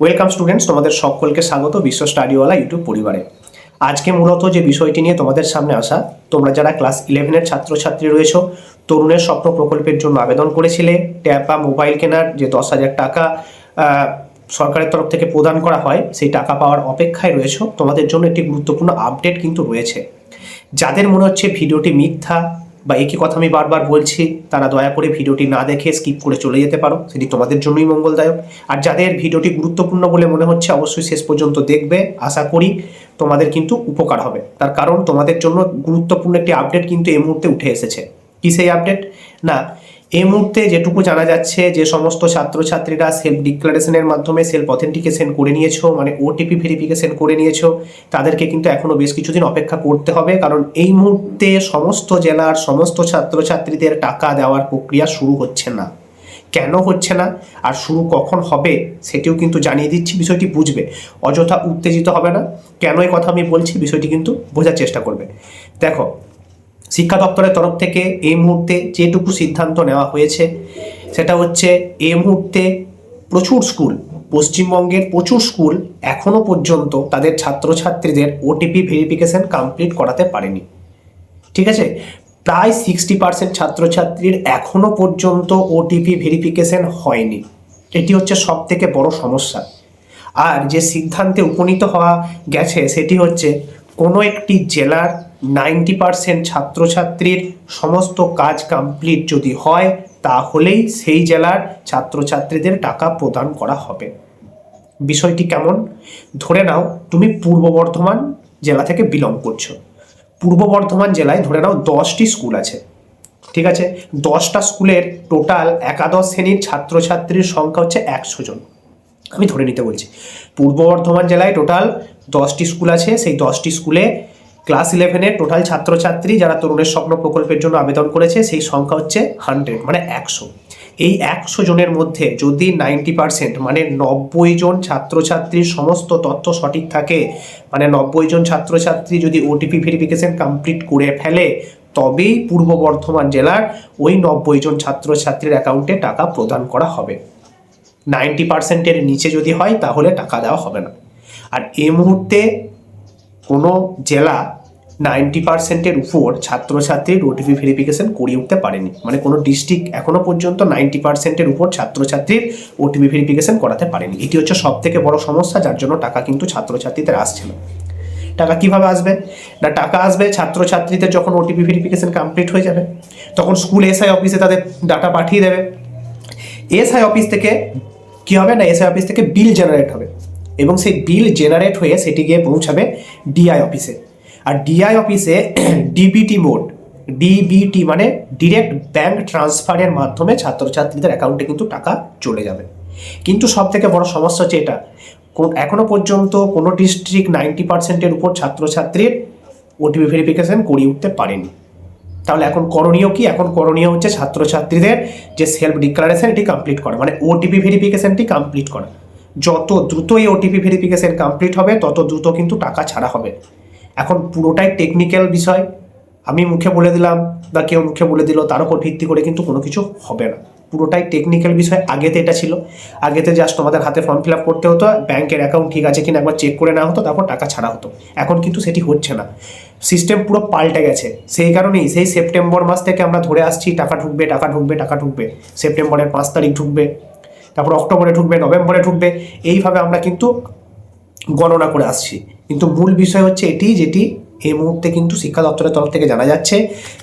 Welcome students তোমাদের সকলকে স্বাগত বিশ্ব স্টাডিওয়ালা ইউটিউব পরিবারে। আজকে মূলত যে বিষয়টি নিয়ে তোমাদের সামনে আসা, তোমরা যারা ক্লাস ইলেভেনের ছাত্রছাত্রী রয়েছো, তরুণের স্বপ্ন প্রকল্পের জন্য আবেদন করেছিলে ট্যাব বা মোবাইল কেনার যে দশ হাজার টাকা সরকারের তরফ থেকে প্রদান করা হয়, সেই টাকা পাওয়ার অপেক্ষায় রয়েছো, তোমাদের জন্য একটি গুরুত্বপূর্ণ আপডেট কিন্তু রয়েছে। যাদের মনে হচ্ছে ভিডিওটি মিথ্যা বা একই কথা আমি বারবার বলছি, তারা দয়া করে ভিডিওটি না দেখে স্কিপ করে চলে যেতে পারো। সেটি তোমাদের জন্যই মঙ্গলদায়ক। আর যাদের ভিডিওটি গুরুত্বপূর্ণ বলে মনে হচ্ছে, অবশ্যই শেষ পর্যন্ত দেখবে। আশা করি তোমাদের কিন্তু উপকার হবে। তার কারণ তোমাদের জন্য গুরুত্বপূর্ণ একটি আপডেট কিন্তু এই মুহূর্তে উঠে এসেছে। কি সেই আপডেট না এই মুহূর্তে যেটুকু জানা যাচ্ছে যে সমস্ত ছাত্রছাত্রীরা সেলফ ডিক্লারেশনের মাধ্যমে সেলফ অথেন্টিকেশন করে নিয়েছো মানে ওটিপি ভেরিফিকেশন করে নিয়েছো, তাদেরকে কিন্তু এখনও বেশ কিছুদিন অপেক্ষা করতে হবে। কারণ এই মুহূর্তে সমস্ত জেলার সমস্ত ছাত্রছাত্রীদের টাকা দেওয়ার প্রক্রিয়া শুরু হচ্ছে না। কেন হচ্ছে না? আর শুরু কখন হবে সেটিও কিন্তু জানিয়ে দিচ্ছি, বিষয়টি বুঝবে। অযথা উত্তেজিত হবে না। কেন এই কথা আমি বলছি, বিষয়টি কিন্তু বোঝার চেষ্টা করবে। দেখো শিক্ষা দপ্তরের তরফ থেকে এই মুহূর্তে যেটুকু সিদ্ধান্ত নেওয়া হয়েছে, সেটা হচ্ছে এই মুহূর্তে প্রচুর স্কুল, পশ্চিমবঙ্গের প্রচুর স্কুল এখনও পর্যন্ত তাদের ছাত্রছাত্রীদের ওটিপি ভেরিফিকেশন কমপ্লিট করাতে পারেনি। ঠিক আছে? প্রায় সিক্সটি পার্সেন্ট ছাত্রছাত্রীর এখনও পর্যন্ত ওটিপি ভেরিফিকেশন হয়নি। এটি হচ্ছে সব থেকে বড় সমস্যা। আর যে সিদ্ধান্তে উপনীত হওয়া গেছে, সেটি হচ্ছে কোনো একটি জেলার নাইনটি পার্সেন্ট ছাত্রছাত্রীর সমস্ত কাজ কমপ্লিট যদি হয়, তাহলেই সেই জেলার ছাত্রছাত্রীদের টাকা প্রদান করা হবে। বিষয়টি কেমন? ধরে নাও, তুমি পূর্ব বর্ধমান জেলা থেকে বিলং করছ। পূর্ব বর্ধমান জেলায় ধরে নাও দশটি স্কুল আছে। ঠিক আছে? দশটা স্কুলের টোটাল একাদশ শ্রেণির ছাত্রছাত্রীর সংখ্যা হচ্ছে একশো জন। আমি ধরে নিতে বলছি। পূর্ব বর্ধমান জেলায় টোটাল দশটি স্কুল আছে। সেই দশটি স্কুলে ক্লাস ইলেভেনের টোটাল ছাত্রছাত্রী যারা তরুণের স্বপ্ন প্রকল্পের জন্য আবেদন করেছে, সেই সংখ্যা হচ্ছে হান্ড্রেড মানে একশো। এই একশো জনের মধ্যে যদি নাইনটি পার্সেন্ট মানে নব্বই জন ছাত্রছাত্রীর সমস্ত তথ্য সঠিক থাকে মানে নব্বই জন ছাত্রছাত্রী যদি ওটিপি ভেরিফিকেশন কমপ্লিট করে ফেলে, তবেই পূর্ব বর্ধমান জেলার ওই নব্বই জন ছাত্রছাত্রীর অ্যাকাউন্টে টাকা প্রদান করা হবে। নাইনটি পার্সেন্টের নিচে যদি হয়, তাহলে টাকা দেওয়া হবে না। আর এই মুহূর্তে কোনো জেলা নাইনটি পার্সেন্টের উপর ছাত্রছাত্রীর ওটিপি ভেরিফিকেশন করিয়ে উঠতে পারেনি। মানে কোনো ডিস্ট্রিক্ট এখনও পর্যন্ত নাইনটি পার্সেন্টের উপর ছাত্রছাত্রীর ওটিপি ভেরিফিকেশন করাতে পারেনি। এটি হচ্ছে সব থেকে বড় সমস্যা, যার জন্য টাকা কিন্তু ছাত্রছাত্রীদের আসছে না। টাকা কীভাবে আসবে? না, টাকা আসবে ছাত্রছাত্রীদের যখন ওটিপি ভেরিফিকেশন কমপ্লিট হয়ে যাবে, তখন স্কুল এসআই অফিসে তাদের ডাটা পাঠিয়ে দেবে। এসআই অফিস থেকে কি হবে না, এসআই অফিস থেকে বিল জেনারেট হবে। এবং সেই বিল জেনারেট হয়ে সেটি গিয়ে পৌঁছাবে ডিআই অফিসে। আর ডিআই অফিসে ডিবিটি মোড ডিবিটি মানে ডিরেক্ট ব্যাঙ্ক ট্রান্সফারের মাধ্যমে ছাত্রছাত্রীদের অ্যাকাউন্টে কিন্তু টাকা চলে যাবে। কিন্তু সব থেকে বড় সমস্যা হচ্ছে এটা কোন- এখনও পর্যন্ত কোনো ডিস্ট্রিক্ট নাইনটি পার্সেন্টের উপর ছাত্রছাত্রীর ওটিপি ভেরিফিকেশন করিয়ে উঠতে পারেনি। তাহলে এখন করণীয় কি? এখন করণীয় হচ্ছে ছাত্রছাত্রীদের যে সেলফ ডিক্লারেশন এটি কমপ্লিট করা মানে ওটিপি ভেরিফিকেশনটি কমপ্লিট করা। যত দ্রুত এই ওটিপি ভেরিফিকেশন কমপ্লিট হবে, তত দ্রুত কিন্তু টাকা ছাড়া হবে। এখন পুরোটাই টেকনিক্যাল বিষয়। আমি মুখে বলে দিলাম বা কেউ মুখে বলে দিল, তার উপর ভিত্তি করে কিন্তু কোনো কিছু হবে না। পুরোটাই টেকনিক্যাল বিষয়। আগেতে এটা ছিল। আগেতে জাস্ট তোমাদের হাতে ফর্ম ফিল আপ করতে হতো, ব্যাংকের অ্যাকাউন্ট ঠিক আছে কিনা একবার চেক করে নেওয়া হতো, তারপর টাকা ছাড়া হতো। এখন কিন্তু সেটি হচ্ছে না। সিস্টেম পুরো পাল্টে গেছে। সেই কারণেই সেই সেপ্টেম্বর মাস থেকে আমরা ধরে আসছি, টাকা ঢুকবে টাকা ঢুকবে টাকা ঢুকবে। সেপ্টেম্বরের পাঁচ তারিখ ঢুকবে। তারপর অক্টোবরে ঢুকবে, নভেম্বরে ঢুকবে। এইভাবে আমরা কিন্তু গণনা করে আসছি। কিন্তু মূল বিষয় হচ্ছে এটি, যেটি এই মুহূর্তে কিন্তু শিক্ষা দপ্তরের তরফ থেকে জানা যাচ্ছে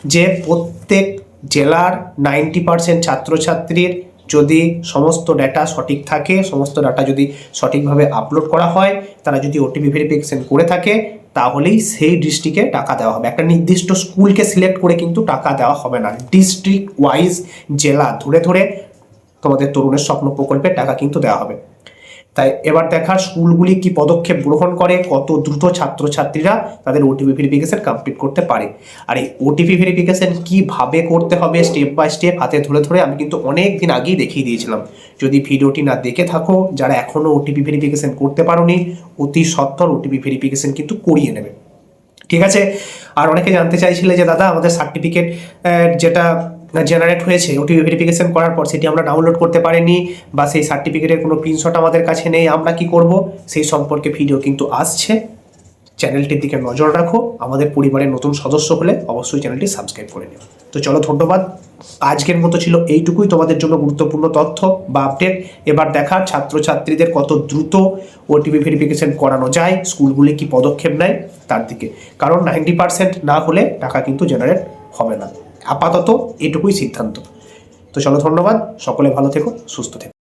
যে প্রত্যেক জেলার নাইনটি পার্সেন্ট ছাত্রছাত্রীর যদি সমস্ত ডেটা সঠিক থাকে, সমস্ত ডাটা যদি সঠিকভাবে আপলোড করা হয়, তারা যদি ওটিপি ভেরিফিকেশন করে থাকে, তাহলেই সেই ডিস্ট্রিক্টে টাকা দেওয়া হবে। একটা নির্দিষ্ট স্কুলকে সিলেক্ট করে কিন্তু টাকা দেওয়া হবে না। ডিস্ট্রিক্ট ওয়াইজ জেলা ধরে ধরে তোমাদের তরুণের স্বপ্ন প্রকল্পের টাকা কিন্তু দেওয়া হবে। তাই এবার দেখার স্কুলগুলি কি পদক্ষেপ গ্রহণ করে, কত দ্রুত ছাত্রছাত্রীরা তাদের ওটিপি ভেরিফিকেশন কমপ্লিট করতে পারে? আর এই ওটিপি ভেরিফিকেশন কীভাবে করতে হবে স্টেপ বাই স্টেপ হাতে ধরে ধরে আমি কিন্তু অনেক দিন আগেই দেখিয়ে দিয়েছিলাম। যদি ভিডিওটি না দেখে থাকো, যারা এখনও ওটিপি ভেরিফিকেশন করতে পারোনি, অতি সত্তর ওটিপি ভেরিফিকেশন কিন্তু করিয়ে নেবে। ঠিক আছে? আর অনেকে জানতে চাইছিলে যে, দাদা, আমাদের সার্টিফিকেট যেটা জেনারেট হয়েছে ওটিপি ভেরিফিকেশন করার পর সেটি আমরা ডাউনলোড করতে পারিনি বা সেই সার্টিফিকেটের কোনো প্রিন্টশট আমাদের কাছে নেই, আমরা কি করব? সেই সম্পর্কে ভিডিও কিন্তু আসছে। চ্যানেলটির দিকে নজর রাখো, আমাদের পরিবারের নতুন সদস্য হলে অবশ্যই চ্যানেলটি সাবস্ক্রাইব করে নিও। তো চলো, ধন্যবাদ। আজকের মতো ছিল এইটুকুই। তোমাদের জন্য গুরুত্বপূর্ণ তথ্য বা আপডেট এবার দেখার ছাত্রছাত্রীদের কত দ্রুত ওটিপি ভেরিফিকেশন করানো যায়, স্কুলগুলি কি পদক্ষেপ নেয় তার দিকে। কারণ নাইনটি পার্সেন্ট না হলে টাকা কিন্তু জেনারেট হবে না। আপাতত এটুকুই সিদ্ধান্ত। তো চলো ধন্যবাদ সকলে ভালো থেকো সুস্থ থেকো।